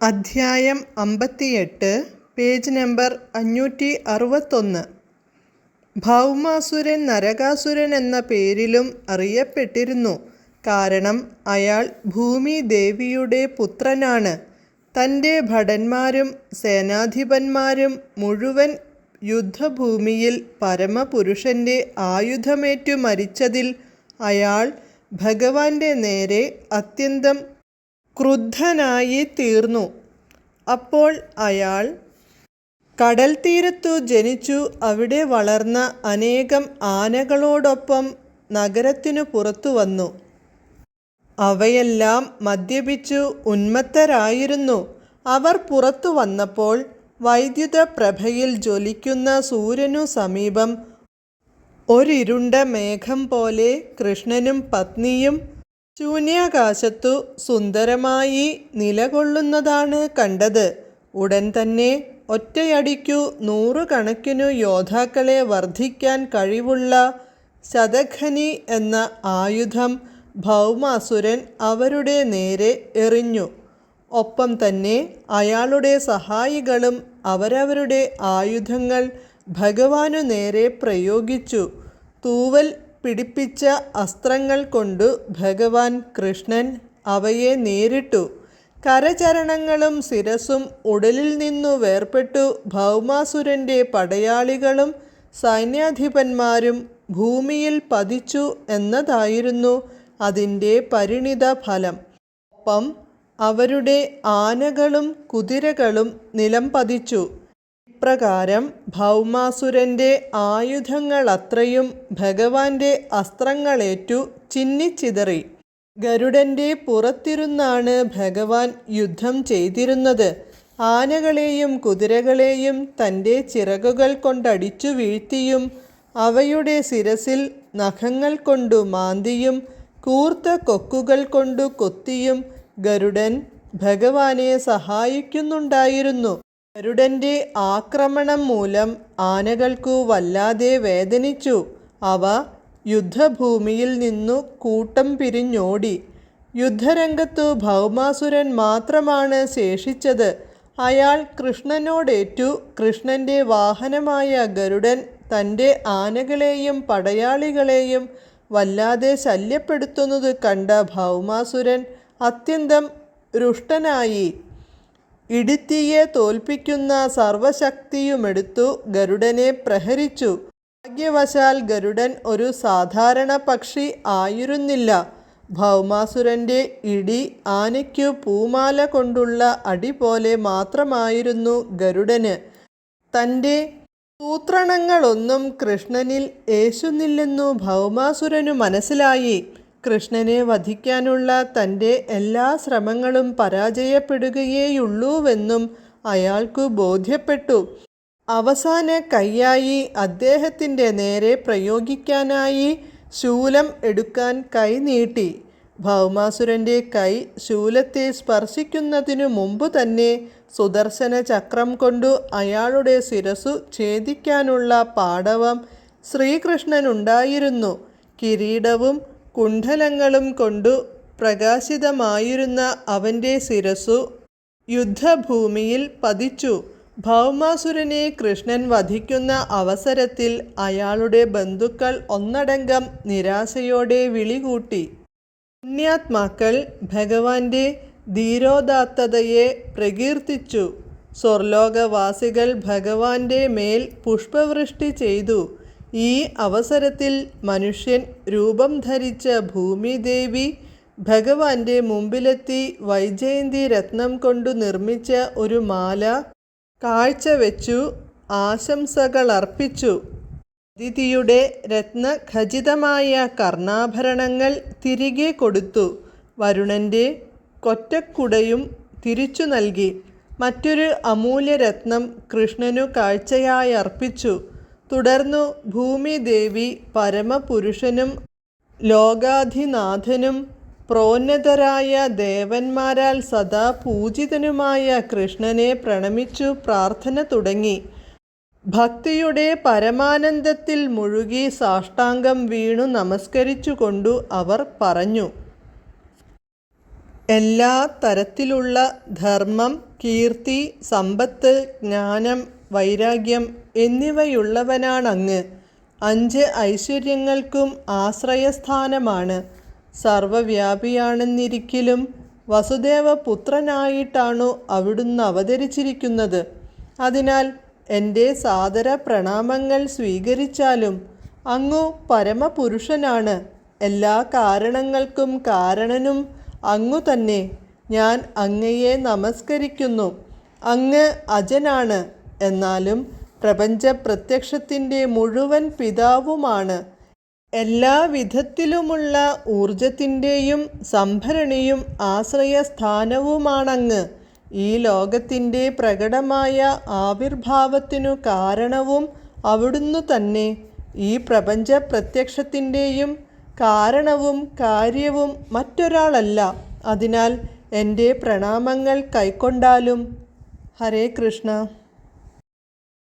അധ്യായം അമ്പത്തിയെട്ട് page number അഞ്ഞൂറ്റി അറുപത്തൊന്ന് ഭൗമാസുരൻ നരകാസുരൻ എന്ന പേരിലും അറിയപ്പെട്ടിരുന്നു. കാരണം അയാൾ ഭൂമി ദേവിയുടെ പുത്രനാണ്. തന്റെ ഭടന്മാരും സേനാധിപന്മാരും മുഴുവൻ യുദ്ധഭൂമിയിൽ പരമപുരുഷന്റെ ആയുധമേറ്റു മരിച്ചതിൽ അയാൾ ഭഗവാന്റെ നേരെ അത്യന്തം ക്രുദ്ധനായി തീർന്നു. അപ്പോൾ അയാൾ കടൽ തീരത്തു ജനിച്ചു അവിടെ വളർന്ന അനേകം ആനകളോടൊപ്പം നഗരത്തിനു പുറത്തു വന്നു. അവയെല്ലാം മദ്യപിച്ചു ഉന്മത്തരായിരുന്നു. അവർ പുറത്തു വന്നപ്പോൾ വൈദ്യുത പ്രഭയിൽ ജ്വലിക്കുന്ന സൂര്യനു സമീപം ഒരിരുണ്ട മേഘം പോലെ കൃഷ്ണനും പത്നിയും ശൂന്യാകാശത്തു സുന്ദരമായി നിലകൊള്ളുന്നതാണ് കണ്ടത്. ഉടൻ തന്നെ ഒറ്റയടിക്കു നൂറുകണക്കിനു യോദ്ധാക്കളെ വർദ്ധിക്കാൻ കഴിവുള്ള ശതഖനി എന്ന ആയുധം ഭൗമാസുരൻ അവരുടെ നേരെ എറിഞ്ഞു. ഒപ്പം തന്നെ അയാളുടെ സഹായികളും അവരവരുടെ ആയുധങ്ങൾ ഭഗവാനു നേരെ പ്രയോഗിച്ചു. തൂവൽ പിടിപ്പിച്ച അസ്ത്രങ്ങൾ കൊണ്ടു ഭഗവാൻ കൃഷ്ണൻ അവയെ നേരിട്ടു. കരചരണങ്ങളും ശിരസും ഉടലിൽ നിന്നു വേർപെട്ടു. ഭൗമാസുരന്റെ പടയാളികളും സൈന്യാധിപന്മാരും ഭൂമിയിൽ പതിച്ചു എന്നതായിരുന്നു അതിന്റെ പരിണിത ഫലം. ഒപ്പം അവരുടെ ആനകളും കുതിരകളും നിലം പതിച്ചു. ഇപ്രകാരം ഭൗമാസുരന്റെ ആയുധങ്ങളത്രയും ഭഗവാന്റെ അസ്ത്രങ്ങളേറ്റു ചിന്നിച്ചിതറി. ഗരുഡന്റെ പുറത്തിരുന്നാണ് ഭഗവാൻ യുദ്ധം ചെയ്തിരുന്നത്. ആനകളെയും കുതിരകളെയും തന്റെ ചിറകുകൾ കൊണ്ടടിച്ചു വീഴ്ത്തിയും അവയുടെ ശിരസിൽ നഖങ്ങൾ കൊണ്ടു മാന്തിയും കൂർത്ത കൊക്കുകൾ കൊണ്ടു കൊത്തിയും ഗരുഡൻ ഭഗവാനെ സഹായിക്കുന്നുണ്ടായിരുന്നു. ഗരുഡന്റെ ആക്രമണം മൂലം ആനകൾക്കു വല്ലാതെ വേദനിച്ചു. അവ യുദ്ധഭൂമിയിൽ നിന്നു കൂട്ടം പിരിഞ്ഞോടി. യുദ്ധരംഗത്തു ഭൗമാസുരൻ മാത്രമാണ് ശേഷിച്ചത്. അയാൾ കൃഷ്ണനോടേറ്റു. കൃഷ്ണന്റെ വാഹനമായ ഗരുഡൻ തന്റെ ആനകളെയും പടയാളികളെയും വല്ലാതെ ശല്യപ്പെടുത്തുന്നത് കണ്ട ഭൗമാസുരൻ അത്യന്തം രുഷ്ടനായി. ഇടിത്തിയെ തോൽപ്പിക്കുന്ന സർവശക്തിയുമെടുത്തു ഗരുഡനെ പ്രഹരിച്ചു. ഭാഗ്യവശാൽ ഗരുഡൻ ഒരു സാധാരണ പക്ഷി ആയിരുന്നില്ല. ഭൗമാസുരന്റെ ഇടി ആനയ്ക്കു പൂമാല കൊണ്ടുള്ള അടി പോലെ മാത്രമായിരുന്നു ഗരുഡന്. തന്റെ സൂത്രണങ്ങളൊന്നും കൃഷ്ണനിൽ ഏശുന്നില്ലെന്നു ഭൗമാസുരനു മനസ്സിലായി. കൃഷ്ണനെ വധിക്കാനുള്ള തന്റെ എല്ലാ ശ്രമങ്ങളും പരാജയപ്പെടുകയേയുള്ളൂവെന്നും അയാൾക്കു ബോധ്യപ്പെട്ടു. അവസാന കൈയായി അദ്ദേഹത്തിന്റെ നേരെ പ്രയോഗിക്കാനായി ശൂലം എടുക്കാൻ കൈ നീട്ടി. ഭൗമാസുരന്റെ കൈ ശൂലത്തെ സ്പർശിക്കുന്നതിനു മുമ്പ് തന്നെ സുദർശന ചക്രം കൊണ്ടു അയാളുടെ ശിരസു ഛേദിക്കാനുള്ള പാടവം ശ്രീകൃഷ്ണനുണ്ടായിരുന്നു. കിരീടവും കുണ്ഡലങ്ങളും കൊണ്ടു പ്രകാശിതമായിരുന്ന അവന്റെ ശിരസു യുദ്ധഭൂമിയിൽ പതിച്ചു. ഭൗമാസുരനെ കൃഷ്ണൻ വധിക്കുന്ന അവസരത്തിൽ അയാളുടെ ബന്ധുക്കൾ ഒന്നടങ്കം നിരാശയോടെ വിളികൂട്ടി. പുണ്യാത്മാക്കൾ ഭഗവാന്റെ ധീരോദാത്തതയെ പ്രകീർത്തിച്ചു. സ്വർലോകവാസികൾ ഭഗവാന്റെ മേൽ പുഷ്പവൃഷ്ടി ചെയ്തു. ഈ അവസരത്തിൽ മനുഷ്യൻ രൂപം ധരിച്ച ഭൂമിദേവി ഭഗവാന്റെ മുമ്പിലെത്തി വൈജയന്തി രത്നം കൊണ്ടു നിർമ്മിച്ച ഒരു മാല കാഴ്ചവെച്ചു ആശംസകളർപ്പിച്ചു അതിഥിയുടെ രത്നഖചിതമായ കർണാഭരണങ്ങൾ തിരികെ കൊടുത്തു. വരുണന്റെ കൊറ്റക്കുടയും തിരിച്ചു നൽകി. മറ്റൊരു അമൂല്യരത്നം കൃഷ്ണനു കാഴ്ചയായി അർപ്പിച്ചു. തുടർന്നു ഭൂമിദേവി പരമപുരുഷനും ലോകാധിനാഥനും പ്രോന്നതരായ ദേവന്മാരാൽ സദാ പൂജിതനുമായ കൃഷ്ണനെ പ്രണമിച്ചു പ്രാർത്ഥന തുടങ്ങി. ഭക്തിയുടെ പരമാനന്ദത്തിൽ മുഴുകി സാഷ്ടാംഗം വീണു നമസ്കരിച്ചുകൊണ്ടു അവർ പറഞ്ഞു. എല്ലാ തരത്തിലുള്ള ധർമ്മം കീർത്തി സമ്പത്ത് ജ്ഞാനം വൈരാഗ്യം എന്നിവയുള്ളവനാണങ്ങ്. അഞ്ച് ഐശ്വര്യങ്ങൾക്കും ആശ്രയസ്ഥാനമാണ്. സർവവ്യാപിയാണെന്നിരിക്കലും വസുദേവ പുത്രനായിട്ടാണു അവിടുന്ന് അവതരിച്ചിരിക്കുന്നത്. അതിനാൽ എന്റെ സാദര പ്രണാമങ്ങൾ സ്വീകരിച്ചാലും അങ്ങു പരമപുരുഷനാണ്. എല്ലാ കാരണങ്ങൾക്കും കാരണനും അങ്ങു തന്നെ. ഞാൻ അങ്ങയെ നമസ്കരിക്കുന്നു. അങ്ങ് അജനാണ്. എന്നാലും പ്രപഞ്ച പ്രത്യക്ഷത്തിന്റെ മുഴുവൻ പിതാവുമാണ്. എല്ലാ വിധത്തിലുമുള്ള ഊർജത്തിന്റെയും സംഭരണിയും ആശ്രയസ്ഥാനവുമാണങ്ങ്. ഈ ലോകത്തിന്റെ പ്രകടമായ ആവിർഭാവത്തിനു കാരണവും അവിടുന്നു തന്നെ. ഈ പ്രപഞ്ച പ്രത്യക്ഷത്തിന്റെയും കാരണവും കാര്യവും മറ്റൊരാളല്ല. അതിനാൽ എന്റെ പ്രണാമങ്ങൾ കൈക്കൊണ്ടാലും. ഹരേ കൃഷ്ണ.